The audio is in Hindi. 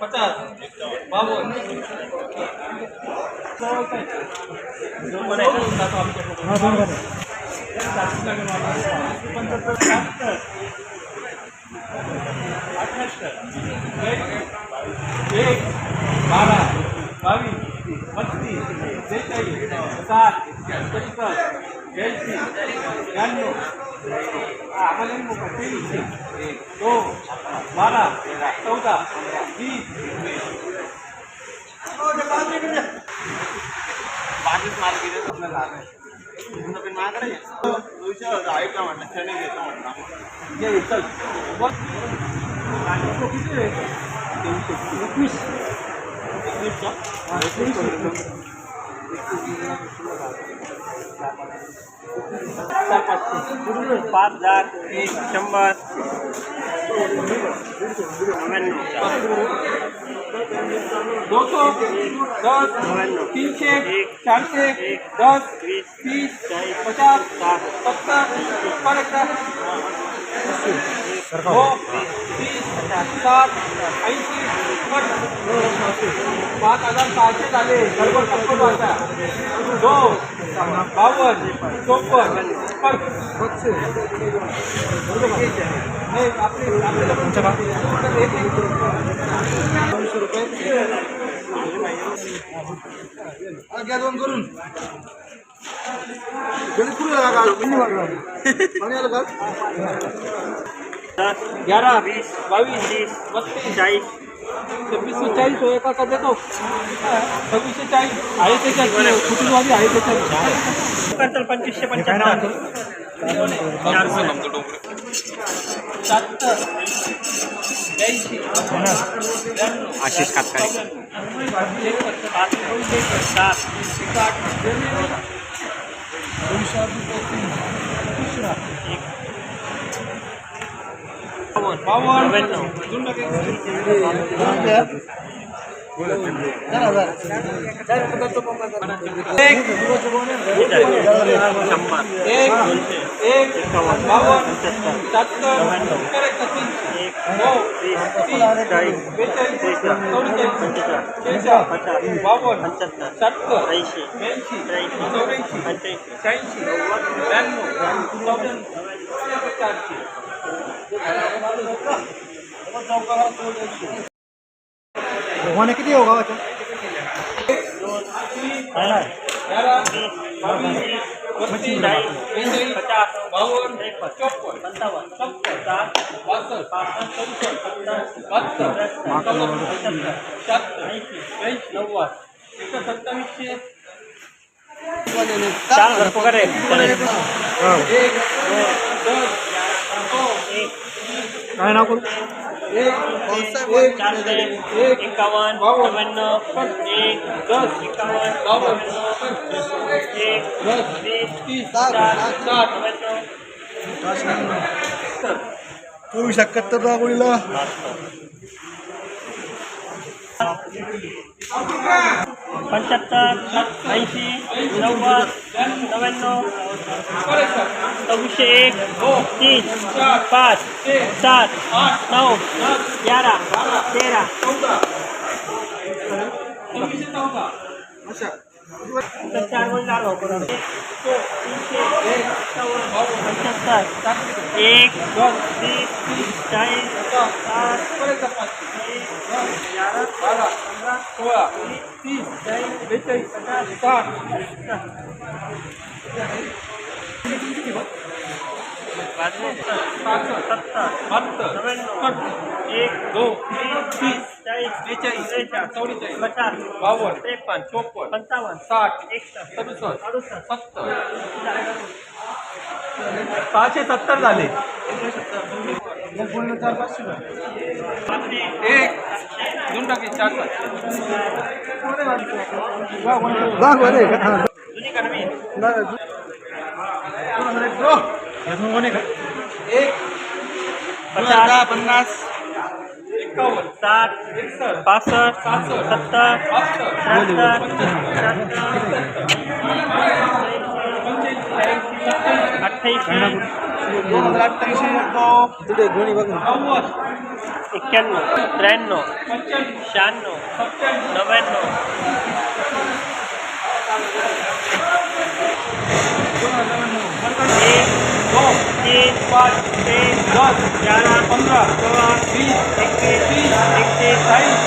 પચાસ બાવન એક બારા બાવીસ પચીસ ત્રેચાલીસ સાત પચીસ એંસી બ્યાણું तेईस दो बारह चौदह बीस बावीस मार्ग गेले तर आपल्याला लागेल तुमचं पण माझ्याकडे तुझ्या ऐकला म्हटलं क्षणी घेतो म्हटलं जे चल बस किती एकवीस एकवीसचा एकवीस पाच हज़ार एक शंभर दो सौ दस तीनशे चारशे दस तीस पचास सत्तर पर दो तीस सात ऐंशी पाच हज़ार सहाशे झाले गडबड टप्पल वाचा दो बावन्न चोपन्न पट नाही आपले आपल्याला एक एक दोनशे रुपये घ्या दोन करून गणित कुठे लागा पाणी आलं का दस ग्यारह वीस बाईस तीस बत्तीस चाळीस छब्बीसशे चाळीस हो एका का देतो छब्बीसशे चाळीस आहे त्याच्यात कुटुंबवादी आहे त्याच्यात करताल पंचवीसशे पंच्याहत्तर। चारशे शहात्तर ब्याऐंशी आशिष कातकाळे सात बावन्न नव्याण्णव दोन टक्के. एक शंभर एक दोनशे एक एकावन्न बावन्न पंच्याहत्तर शहात्तर नव्याण्णव. करेक्ट तीनशे एक नऊ वीस तीस चाळीस बेचाळीस त्रेचाळीस चौवेचाळीस पंचेचाळीस शेहेचाळीस पचास बावन्न पंच्याहत्तर शहात्तर ऐंशी चौऱ्याऐंशी पंच्याऐंशी ब्याण्णव चौऱ्याण्णव चारशे होणे किती हो गावाच्या तेरा बावीस पस्तीस बेचाळीस पचास बावन्न चोपन्न पंचावन्न छप्पन साठ बासष्ट पासष्ट चौसष्ट बहात्तर एकावन्न शहात्तर ऐंशी नव्वद एकशे सत्तावीसशे चार हज़ार पगार आहे एक दोन दस काय नाव करू एक चारशे एक दस एकावन्न बावन्न एक दस तीस साठ साठ चोवीस एकाहत्तर दाबोलीला पंच्याहत्तर ऐंशी नव्वद नव्याण्णव सव्वीसशे एक तीन पाच सात नऊ ग्यारा तेरा एक वीस चाळीस सात ग्यारा बारा पंधरा सोळा तीस चाळीस बेचाळीस साठ सहासष्ट सत्तर बहात्तर एक दोन तीस सदुसष्ट सत्तर एक चार एक पचास पन्नास एकावन्न पासष्ट सहासष्ट सत्तर बहात्तर त्र्याहत्तर पंच्याऐंशी अठ्ठ्याऐंशी दोन हज़ार तो तिथे गोणी बघ ना. नव्वद एक्क्याण्णव त्र्याण्णव पंच्याण्णव शहाण्णव सत्त्याण्णव नव्याण्णव एक दोन तीन पाच तीन दस ग्यारह पंद्रह सोलह बीस इक्कीस तीस एकतीस चाळीस